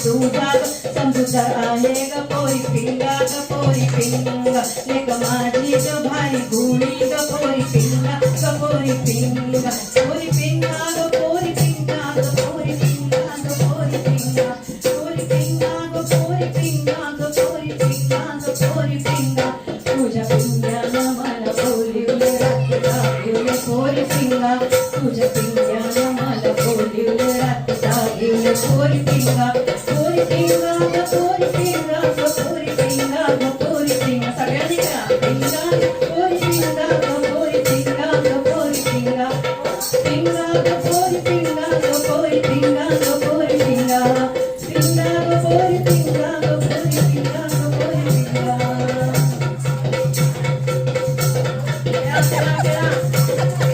ग जावई तुझा ग समजूतदार आहे ग पोरी पिंगा ग पोरी पिंगा एक माझी ग भारी गुणी ग पोरी पिंगा पोरी पिंगा पोरी पिंगा ग पोरी पिंगा ग पोरी पिंगा ग पोरी पिंगा पोरी पिंगा ग पोरी पिंगा ग पोरी पिंगा ग पोरी पिंगा मला पोरी पिंगा पिंग्यानं मला रात्री दाखवलं पोरी पिंगा पोरी पिंगा पोरी पिंगा पोरी पिंगा ग पोरी Get out, get out, get out.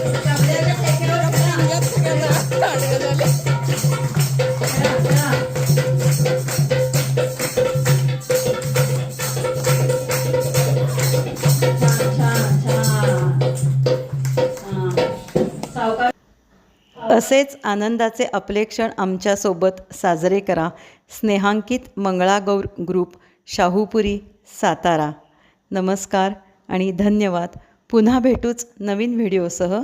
असेच आनंदाचे आपले क्षण आमच्यासोबत साजरे करा. स्नेहांकित मंगळागौर ग्रुप शाहूपुरी सातारा. नमस्कार आणि धन्यवाद. पुन्हा भेटूच नवीन व्हिडिओसह.